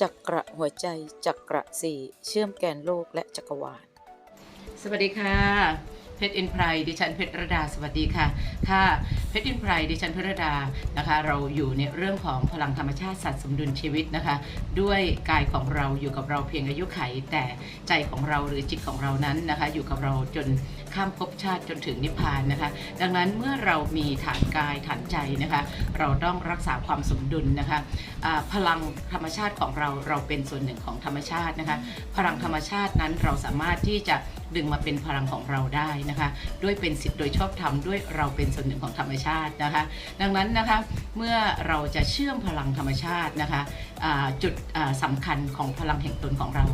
จักระหัวใจจักระสี่เชื่อมแกนโลกและจักรวาล สวัสดีค่ะเพชรอินไพรดิฉันเพชรระดาสวัสดีค่ะ ค่ะ ชรอินไพรดิฉันเพชรดานะคะ เราอยู่ในเรื่องของพลังธรรมชาติสัตว์สมดุลชีวิตนะคะ ด้วยกายของเราอยู่กับเราเพียงอายุไข แต่ใจของเราหรือจิตของเรานั้นนะคะ อยู่กับเราจนข้ามภพชาติจนถึงนิพพานนะคะ ดังนั้นเมื่อเรามีฐานกายฐานใจนะคะ เราต้องรักษาความสมดุลนะคะอ่าพลังธรรมชาติของเราเราเป็นส่วนหนึ่งของธรรมชาตินะคะ พลังธรรมชาตินั้นเราสามารถที่จะดึงมาเป็นพลังของเราได้นะคะ ด้วยเป็นสิทธิ์โดยชอบธรรมด้วยเราเป็นส่วนหนึ่งของธรรมชาตินะคะ ดังนั้นนะคะเมื่อเราจะเชื่อมพลังธรรมชาตินะคะจุดอ่าสำคัญของพลังแห่งตนของเรา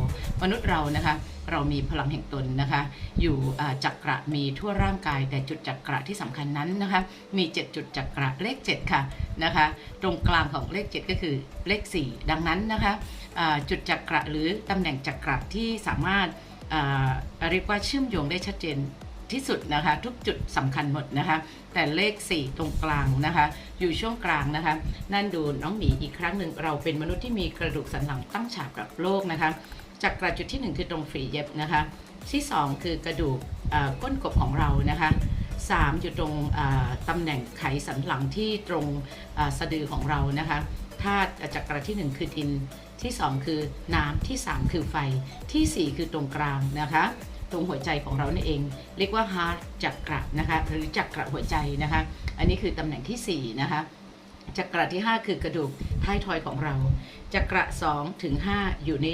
มนุษย์เรานะคะเรามีพลังแห่งตนนะคะ อยู่จักระมีทั่วร่างกาย แต่จุดจักระที่สำคัญนั้นนะคะ มี 7 จุดจักระเลข 7 ค่ะนะคะ ตรงกลางของเลข 7 ก็คือเลข 4 ดังนั้นนะคะจุดจักระหรือตำแหน่งจักระที่สามารถเรียกว่าเชื่อมโยงได้ชัดเจน ที่สุดนะคะ ทุกจุดสำคัญหมดนะคะ แต่เลข 4 ตรงกลางนะคะ อยู่ช่วงกลางนะคะ นั่นดูน้องหมีอีกครั้งหนึ่งเราเป็นมนุษย์ที่มีกระดูกสันหลังตั้งฉากกับโลกนะคะจักระจุดที่ 1 คือตรงฝีเย็บนะคะ ที่ 2 คือกระดูกอ่าก้นกบของเรานะคะ3อยู่ตรงอ่าตำแหน่งไขสันหลังที่ตรงสะดือของเรานะคะธาตุจักระที่ 1 คือดินที่ 2 คือน้ำที่ 3 คือไฟทีสี่4 คือตรงกลางนะคะ ตรงหัวใจของเรานี่เอง เรียกว่าฮาร์ t จักระนะคะหรือจักระหัวใจนะคะ อันนี้คือตำแหน่งที่4นะคะ จักระที่ 5 คือกระดูกท้ายทอยของเราจักระ2ถึง5อยู่ใน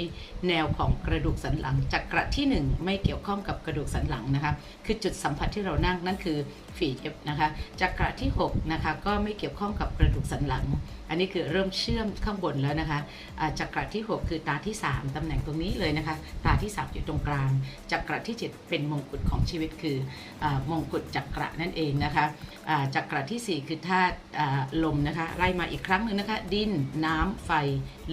แนวของกระดูกสันหลังจักระที่ 1 ไม่เกี่ยวข้องกับกระดูกสันหลังนะคะคือจุดสัมผัสที่เรานั่งนั่นคือฝีเย็บนะคะจักระที่6นะคะก็ไม่เกี่ยวข้องกับกระดูกสันหลัง อันนี้คือเริ่มเชื่อมข้างบนแล้วนะคะจักระที่ 6 คือตาที่ 3ตำแหน่งตรงนี้เลยนะคะตาที่ 3 อยู่ตรงกลางจักระที่ 7 เป็นมงกุฎของชีวิตคืออมงกุฎจักระนั่นเองนะคะจักระทีสี่4 คือธาตุอ่าลมนะคะไล่มาอีกครั้งหนึ่งนะคะ ดินน้ำไฟ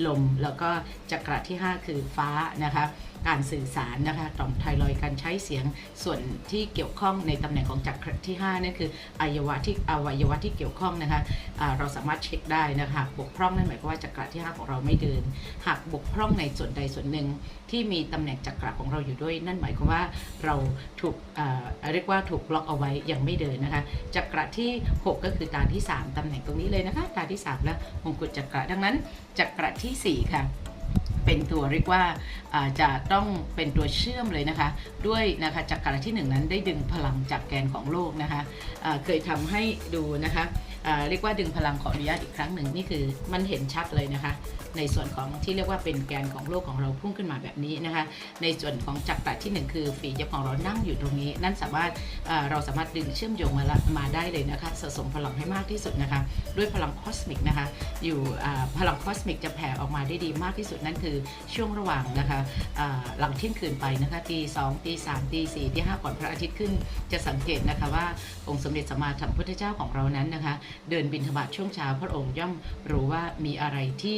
ลม แล้วก็จักระที่ 5 คือฟ้านะคะการสื่อสารนะคะต่อมไทรอยการใช้เสียงส่วนที่เกี่ยวข้องในตำแหน่งของจักรที่5นั่นคืออวัยวะที่อวัยวะที่เกี่ยวข้องนะคะอ่าเราสามารถเช็คได้นะคะบกพร่องนั่นหมายความว่าจักระที่ 5 ของเราไม่เดิน หากบกพร่องในส่วนใดส่วนหนึ่งที่มีตำแหน่งจักระของเราอยู่ด้วย นั่นหมายความว่าเราถูกเรียกว่าถูกบล็อกเอาไว้ยังไม่เดินนะคะจักระที่ 6 ก็คือตาที่ 3ตำแหน่งตรงนี้เลยนะคะตาที่ 3 และมงกุฎจักระดังนั้นจักระทีสี่ 4 ค่ะ เป็นตัวเรียกว่าจะต้องเป็นตัวเชื่อมเลยนะคะ ด้วยนะคะจักรที่หนึ่งนั้นได้ดึงพลังจากแกนของโลกนะคะะเคยทำให้ดูนะคะ เรียกว่าดึงพลังขออนุญาตอีกครั้งหนึ่งนี่คือมันเห็นชัดเลยนะคะ ในส่วนของที่เรียกว่าเป็นแกนของโลกของเราพุ่งขึ้นมาแบบนี้นะคะ ในส่วนของจักระที่หนึ่งคือฝีเย็บของเรานั่งอยู่ตรงนี้ นั่นสามารถเราสามารถดึงเชื่อมโยงมาละมาได้เลยนะคะสะสมพลังให้มากที่สุดนะคะ ด้วยพลังคอสมิกนะคะ อยู่พลังคอสมิกจะแผ่ออกมาได้ดีมากที่สุดนั่นคือช่วงระหว่างนะคะหลังเที่ยงคืนไปนะคะตีสองตีสามตีสี่ตีห้าก่อนพระอาทิตย์ขึ้นจะสังเกตนะคะว่าองค์สมเด็จสัมมาสัมพุทธเจ้าของเรานั้นนะคะเดินบิณฑบาตช่วงเช้าพระองค์ย่อมรู้ว่ามีอะไรที่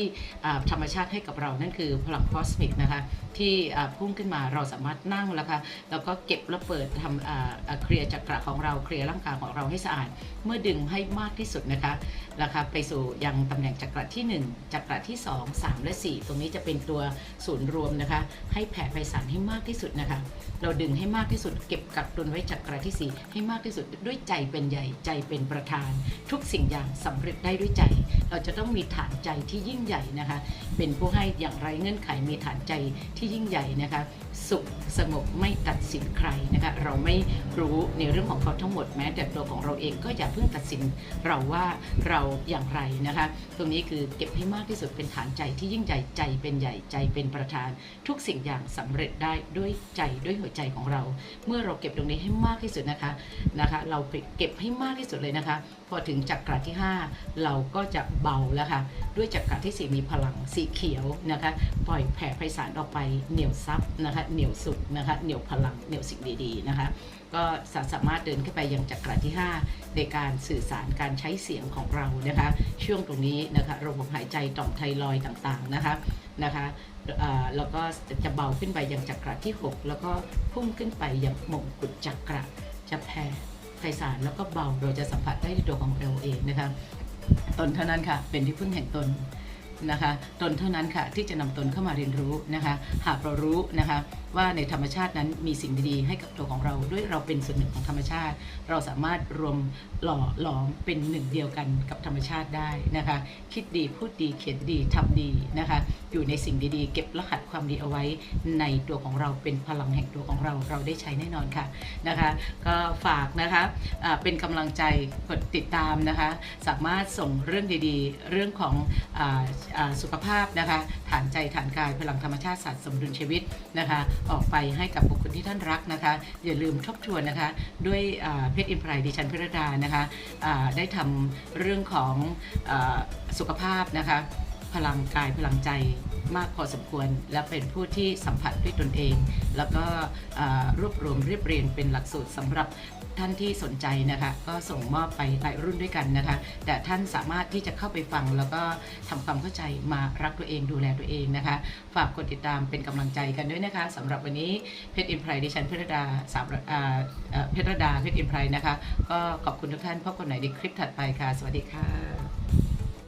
ธรรมชาติให้กับเรานั่นคือพลังคอสมิกนะคะที่พุ่งขึ้นมาเราสามารถนั่งแล้วค่ะแล้วก็เก็บแล้วเปิดทำอาอาเคลียร์จักระของเราเคลียร์ร่างกายของเราให้สะอาด เมื่อดึงให้มากที่สุดนะคะนะคะไปสู่ยังตำแหน่งจักระที่ 1จักระที่ 2 3 และ 4 ตรงนี้จะเป็นตัวศูนย์รวมนะคะ ให้แผ่ไพศาลให้มากที่สุดนะคะ เราดึงให้มากที่สุด เก็บกักตุนไว้จักระที่ 4 ให้มากที่สุดด้วยใจเป็นใหญ่ใจเป็นประธานทุกสิ่งอย่างสำเร็จได้ด้วยใจ เราจะต้องมีฐานใจที่ยิ่งใหญ่นะคะ เป็นผู้ให้อย่างไรเงื่อนไขมีฐานใจที่ยิ่งใหญ่นะคะ สุขสงบไม่ตัดสินใครนะคะเราไม่รู้ในเรื่องของเขาทั้งหมดแม้ แต่ตัวของเราเองก็อย่าเพิ่งตัดสินเราว่าเราอย่างไรนะคะ ตรงนี้คือเก็บให้มากที่สุดเป็นฐานใจที่ยิ่งใหญ่ใจเป็นใหญ่ใจเป็นประธาน ทุกสิ่งอย่างสำเร็จได้ด้วยใจด้วยหัวใจของเรา เมื่อเราเก็บตรงนี้ให้มากที่สุดนะคะนะคะ เราเก็บให้มากที่สุดเลยนะคะ พอถึงจักระที่ 5 เราก็จะเบาแล้วค่ะด้วยจักระที่ 4 มีพลังสีเขียวนะคะ ปล่อยแผ่ไพศาลออกไปเหนียวซับนะคะเหนียวสุดนะคะเหนียวพลังเหนียวสิ่งดีๆนะคะก็สามารถเดินขึ้นไปยังจักระที่ 5 ในการสื่อสารการใช้เสียงของเรานะคะ ช่วงตรงนี้นะคะระบบหายใจต่อมไทรอยต่างๆนะคะนะคะแล้วก็จะเบาขึ้นไปยังจักระที่ 6 แล้วก็พุ่งขึ้นไปยังมงกุฎจักระจะแผ่ ไพศาลแล้วก็เบาเราจะสัมผัสได้ในตัวของเราเองนะคะตนเท่านั้นค่ะ เป็นที่พึ่งแห่งตนนะคะ ตนเท่านั้นค่ะที่จะนำตนเข้ามาเรียนรู้นะคะ หากเรารู้นะคะ ว่าในธรรมชาตินั้นมีสิ่งดีๆให้กับตัวของเรา ด้วยเราเป็นส่วนหนึ่งของธรรมชาติ เราสามารถรวมหล่อหลอมเป็นหนึ่งเดียวกันกับธรรมชาติได้นะคะ คิดดีพูดดีเขียนดีทำดีนะคะ อยู่ในสิ่งดีๆ เก็บรหัสความดีเอาไว้ในตัวของเราเป็นพลังแห่งตัวของเราเราได้ใช้แน่นอนค่ะนะคะ ก็ฝากนะคะอ่าเป็นกำลังใจกดติดตามนะคะ สามารถส่งเรื่องดีๆ เรื่องของออสุขภาพนะคะฐานใจฐานกายพลังธรรมชาติศาสตร์สมดุลชีวิตนะคะออกไปให้กับบุคคลที่ท่านรักนะคะ อย่าลืมทบทวนนะคะ ด้วยเพชรอินพรายดิฉันพิรดานะคะได้ทำเรื่องของอสุขภาพนะคะ พลังกายพลังใจมากพอสมควร และเป็นผู้ที่สัมผัสด้วยตนเอง แล้วก็รวบรวมเรียบเรียงเป็นหลักสูตรสำหรับท่านที่สนใจนะคะก็ส่งมอบไปหลายรุ่นด้วยกันนะคะ แต่ท่านสามารถที่จะเข้าไปฟังแล้วก็ทำความเข้าใจมารักตัวเองดูแลตัวเองนะคะ ฝากกดติดตามเป็นกำลังใจกันด้วยนะคะสำหรับวันนี้เพชรอินไพร์ดิฉันเพชรดาสามอ่าเอ่อเพชรดาเพชรอินไพร์นะคะ ก็ขอบคุณทุกท่านพบกันใหม่ในคลิปถัดไปค่ะ สวัสดีค่ะ